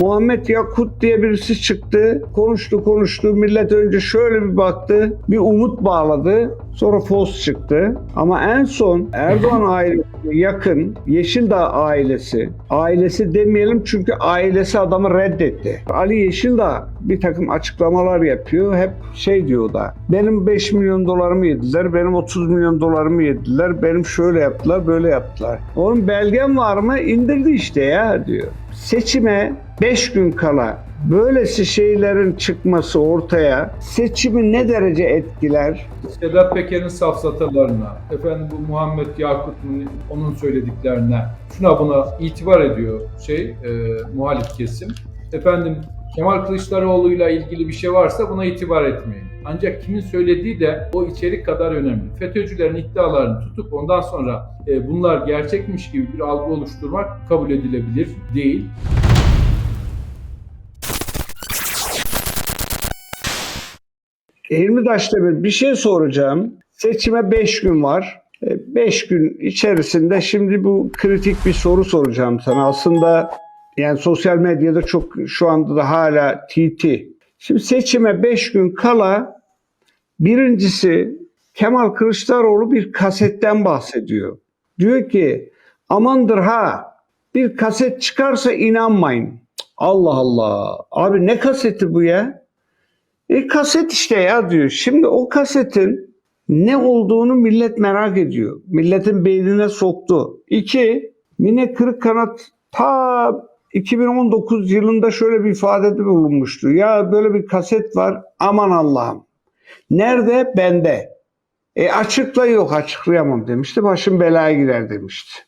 Muhammed Yakut diye birisi çıktı. Konuştu konuştu. Millet önce şöyle bir baktı. Bir umut bağladı. Sonra fos çıktı. Ama en son Erdoğan ailesi yakın Yeşildağ ailesi. Ailesi demeyelim çünkü ailesi adamı reddetti. Ali Yeşildağ bir takım açıklamalar yapıyor. Hep şey diyor da benim 5 milyon dolarımı yediler. Benim 30 milyon dolarımı yediler. Benim şöyle yaptılar böyle yaptılar. Onun belgem var mı? İndirdi işte ya diyor. Seçime 5 gün kala böylesi şeylerin çıkması ortaya seçimi ne derece etkiler? Sedat Peker'in safsatalarına, efendim bu Muhammed Yakut'un onun söylediklerine, şuna buna itibar ediyor şey e, muhalif kesim. Efendim Kemal Kılıçdaroğlu'yla ilgili bir şey varsa buna itibar etmeyin. Ancak kimin söylediği de o içerik kadar önemli. FETÖ'cülerin iddialarını tutup ondan sonra e, bunlar gerçekmiş gibi bir algı oluşturmak kabul edilebilir değil. Hilmi Daşdemir bir şey soracağım. Seçime 5 gün var. 5 gün içerisinde şimdi bu kritik bir soru soracağım sana. Aslında yani sosyal medyada çok şu anda da hala TT. Şimdi seçime 5 gün kala birincisi Kemal Kılıçdaroğlu bir kasetten bahsediyor. Diyor ki amandır ha bir kaset çıkarsa inanmayın. Allah Allah. Abi ne kaseti bu ya? E kaset işte ya diyor. Şimdi o kasetin ne olduğunu millet merak ediyor. Milletin beynine soktu. İki, Mine Kırıkkanat ta 2019 yılında şöyle bir ifadede bulunmuştu. Ya böyle bir kaset var aman Allah'ım. Nerede? Bende. E açıkla yok açıklayamam demişti. Başım belaya girer demişti.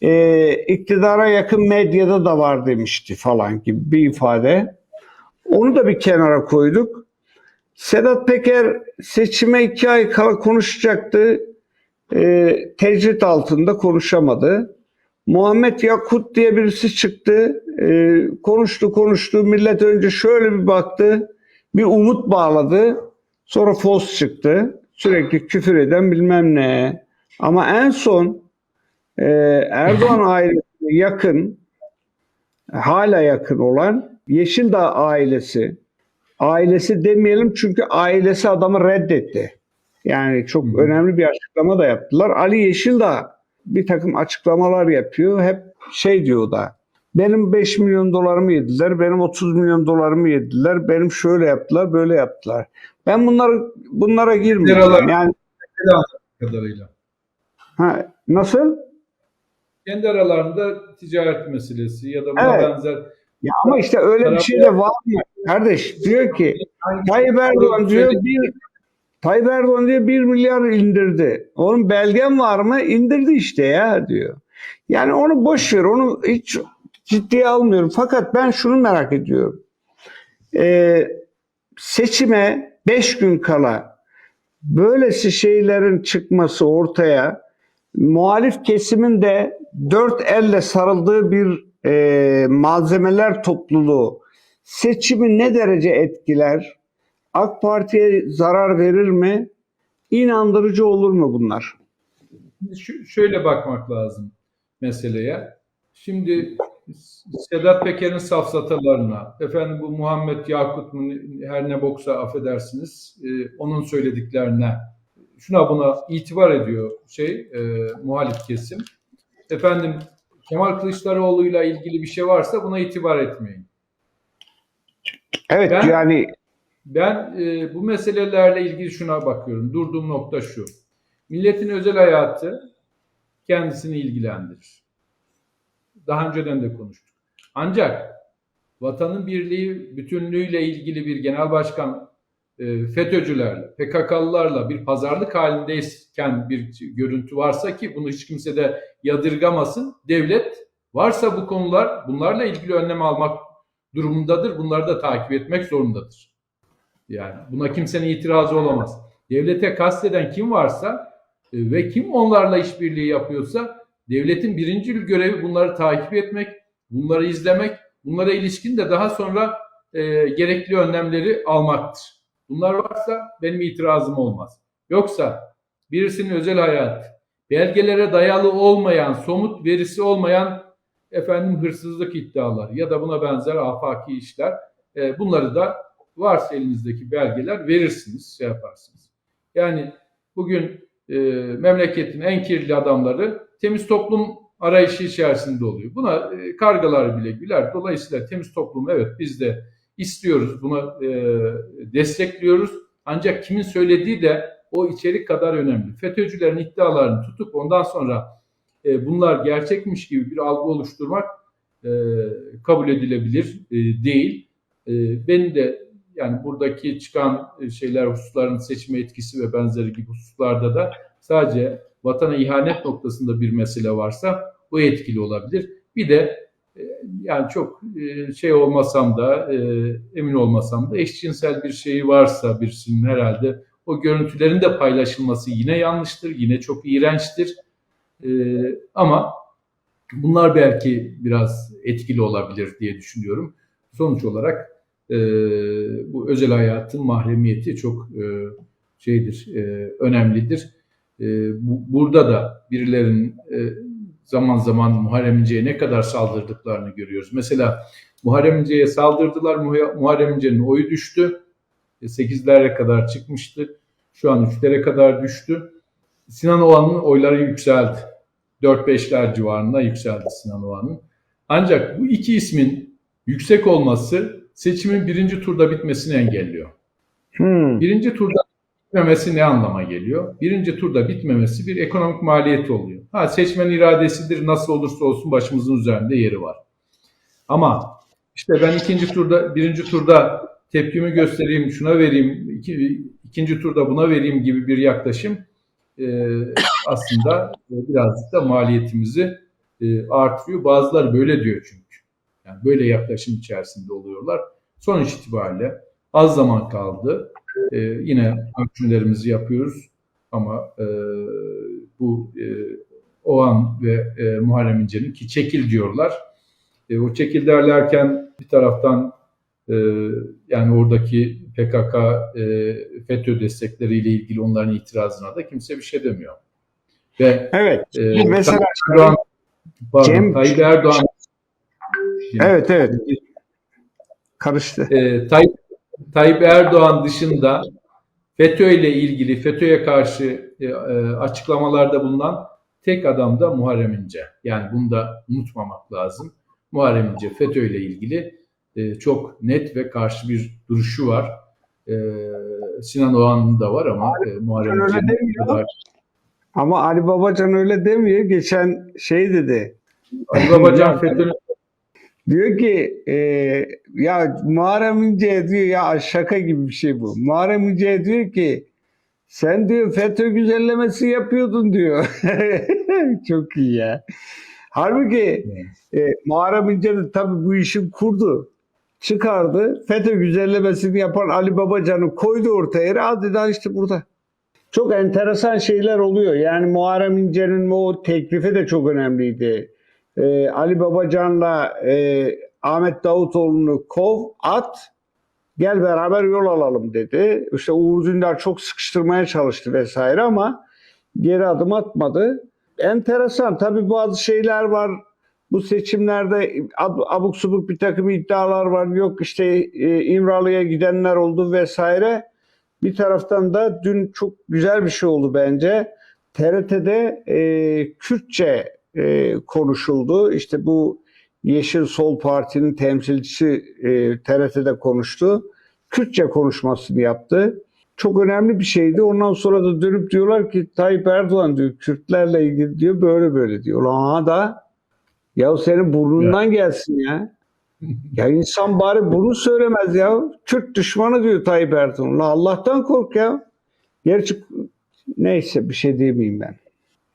E, iktidara yakın medyada da var demişti falan gibi bir ifade. Onu da bir kenara koyduk. Sedat Peker seçime iki ay kala konuşacaktı. E, tecrit altında konuşamadı. Muhammed Yakut diye birisi çıktı. E, konuştu konuştu. Millet önce şöyle bir baktı. Bir umut bağladı. Sonra fos çıktı. Sürekli küfür eden bilmem ne. Ama en son e, Erdoğan ailesine yakın, hala yakın olan Yeşildağ ailesi, ailesi demeyelim çünkü ailesi adamı reddetti. Yani çok Hı önemli bir açıklama da yaptılar. Ali Yeşildağ bir takım açıklamalar yapıyor. Hep şey diyor da benim 5 milyon dolarımı yediler, benim 30 milyon dolarımı yediler, benim şöyle yaptılar, böyle yaptılar. Ben bunları bunlara girmeyeceğim. Liralar- Yani kadarıyla. ha, nasıl? Kendi aralarında ticaret meselesi ya da buna Evet. benzer Ya ama işte öyle bir şey de var mı? Kardeş diyor ki Tayyip Erdoğan diyor bir Tayyip Erdoğan diyor 1 milyar indirdi. Onun belgen var mı? İndirdi işte ya diyor. Yani onu boş ver. Onu hiç ciddiye almıyorum. Fakat ben şunu merak ediyorum. Ee, seçime 5 gün kala böylesi şeylerin çıkması ortaya muhalif kesimin de dört elle sarıldığı bir e, malzemeler topluluğu seçimi ne derece etkiler? AK Parti'ye zarar verir mi? İnandırıcı olur mu bunlar? Şu- şöyle bakmak lazım meseleye. Şimdi Sedat Peker'in safsatalarına, efendim bu Muhammed Yakut mu her ne boksa affedersiniz, e, onun söylediklerine, şuna buna itibar ediyor şey e, muhalif kesim. Efendim Kemal Kılıçdaroğlu'yla ilgili bir şey varsa buna itibar etmeyin. Evet Ben- yani Ben e, bu meselelerle ilgili şuna bakıyorum. Durduğum nokta şu. Milletin özel hayatı kendisini ilgilendirir. Daha önceden de konuştuk. Ancak vatanın birliği, bütünlüğüyle ilgili bir genel başkan FETÖ'cülerle, PKK'lılarla bir pazarlık halindeyken bir görüntü varsa ki bunu hiç kimse de yadırgamasın. Devlet varsa bu konular bunlarla ilgili önlem almak durumundadır. Bunları da takip etmek zorundadır. Yani buna kimsenin itirazı olamaz. Devlete kasteden kim varsa e, ve kim onlarla işbirliği yapıyorsa devletin birinci görevi bunları takip etmek, bunları izlemek, bunlara ilişkin de daha sonra e, gerekli önlemleri almaktır. Bunlar varsa benim itirazım olmaz. Yoksa birisinin özel hayatı, belgelere dayalı olmayan, somut verisi olmayan efendim hırsızlık iddiaları ya da buna benzer afaki işler e, bunları da varsa elinizdeki belgeler verirsiniz, şey yaparsınız. Yani bugün e, memleketin en kirli adamları temiz toplum arayışı içerisinde oluyor. Buna e, kargalar bile güler. Dolayısıyla temiz toplum evet biz de istiyoruz, bunu e, destekliyoruz. Ancak kimin söylediği de o içerik kadar önemli. FETÖ'cülerin iddialarını tutup ondan sonra e, bunlar gerçekmiş gibi bir algı oluşturmak e, kabul edilebilir e, değil. E, benim de yani buradaki çıkan e, şeyler hususların seçme etkisi ve benzeri gibi hususlarda da sadece vatana ihanet noktasında bir mesele varsa o etkili olabilir. Bir de yani çok e, şey olmasam da e, emin olmasam da eşcinsel bir şeyi varsa birisinin herhalde o görüntülerin de paylaşılması yine yanlıştır, yine çok iğrençtir. E, ama bunlar belki biraz etkili olabilir diye düşünüyorum. Sonuç olarak bu özel hayatın mahremiyeti çok şeydir, önemlidir. Bu, burada da birilerinin zaman zaman Muharrem İnce'ye ne kadar saldırdıklarını görüyoruz. Mesela Muharrem İnce'ye saldırdılar, Muha- Muharrem İnce'nin oyu düştü. E, 8'lere kadar çıkmıştı. Şu an 3'lere kadar düştü. Sinan Oğan'ın oyları yükseldi. 4-5'ler civarında yükseldi Sinan Oğan'ın. Ancak bu iki ismin yüksek olması seçimin birinci turda bitmesini engelliyor. Hmm. Birinci turda bitmemesi ne anlama geliyor? Birinci turda bitmemesi bir ekonomik maliyeti oluyor. Ha seçmen iradesidir nasıl olursa olsun başımızın üzerinde yeri var. Ama işte ben ikinci turda, birinci turda tepkimi göstereyim, şuna vereyim, iki, ikinci turda buna vereyim gibi bir yaklaşım e, aslında birazcık da maliyetimizi e, artırıyor. Bazıları böyle diyor çünkü. Yani böyle yaklaşım içerisinde oluyorlar. Sonuç itibariyle az zaman kaldı. E, yine ölçümlerimizi yapıyoruz ama e, bu e, Oğan ve e, Muharrem İnce'nin ki çekil diyorlar. E, o çekil derlerken bir taraftan e, yani oradaki PKK, e, FETÖ destekleriyle ilgili onların itirazına da kimse bir şey demiyor. Ve Evet. e, Mesela Tayyip Erdoğan, pardon, Cem- Tayyip Erdoğan evet evet karıştı. e, Tayyip, Tayyip Erdoğan dışında FETÖ ile ilgili FETÖ'ye karşı e, e, açıklamalarda bulunan tek adam da Muharrem İnce. Yani bunu da unutmamak lazım. Muharrem İnce FETÖ ile ilgili e, çok net ve karşı bir duruşu var. E, Sinan Oğan'ın da var ama e, Muharrem İnce'nin demiyor. kadar. Ama Ali Babacan öyle demiyor. Geçen şey dedi. Ali Babacan FETÖ'nün Diyor ki e, ya Muharrem İnce diyor ya şaka gibi bir şey bu. Muharrem İnce diyor ki sen diyor FETÖ güzellemesi yapıyordun diyor. Çok iyi ya. Halbuki e, Muharrem İnce de tabii bu işi kurdu. Çıkardı. FETÖ güzellemesini yapan Ali Babacan'ı koydu ortaya. Hadi daha işte burada. Çok enteresan şeyler oluyor. Yani Muharrem İnce'nin o teklifi de çok önemliydi. Ee, Ali Babacan'la e, Ahmet Davutoğlu'nu kov, at, gel beraber yol alalım dedi. İşte Uğur Dündar çok sıkıştırmaya çalıştı vesaire ama geri adım atmadı. Enteresan. Tabii bazı şeyler var. Bu seçimlerde ab- abuk subuk bir takım iddialar var. Yok işte e, İmralı'ya gidenler oldu vesaire. Bir taraftan da dün çok güzel bir şey oldu bence. TRT'de e, Kürtçe e, konuşuldu. İşte bu Yeşil Sol Parti'nin temsilcisi e, TRT'de konuştu. Kürtçe konuşmasını yaptı. Çok önemli bir şeydi. Ondan sonra da dönüp diyorlar ki Tayyip Erdoğan diyor Kürtlerle ilgili diyor böyle böyle diyor. Ulan da ya senin burnundan gelsin ya. Ya insan bari bunu söylemez ya. Kürt düşmanı diyor Tayyip Erdoğan. Ulan Allah'tan kork ya. Gerçi neyse bir şey demeyeyim ben.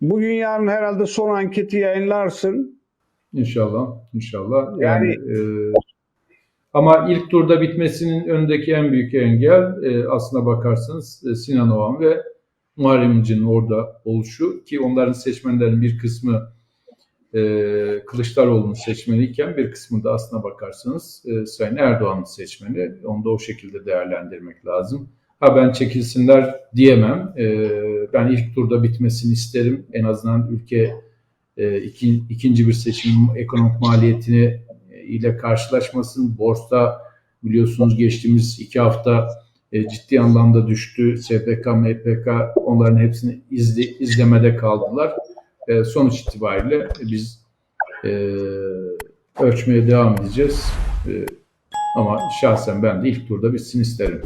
Bugün yarın herhalde son anketi yayınlarsın. İnşallah, inşallah. Yani, Yani- e, ama ilk turda bitmesinin önündeki en büyük engel e, aslına bakarsanız e, Sinan Oğan ve Muharrem İnce'nin orada oluşu ki onların seçmenlerin bir kısmı e, Kılıçdaroğlu'nun seçmeniyken bir kısmı da aslına bakarsanız e, Sayın Erdoğan'ın seçmeni. Onu da o şekilde değerlendirmek lazım. Ha ben çekilsinler diyemem. E, ben ilk turda bitmesini isterim. En azından ülke e, iki, ikinci bir seçim ekonomik maliyetini ile karşılaşmasın. Borsa biliyorsunuz geçtiğimiz iki hafta e, ciddi anlamda düştü. SPK, MPK onların hepsini izle, izlemede kaldılar. E, sonuç itibariyle biz e, ölçmeye devam edeceğiz. E, ama şahsen ben de ilk turda bitsin isterim.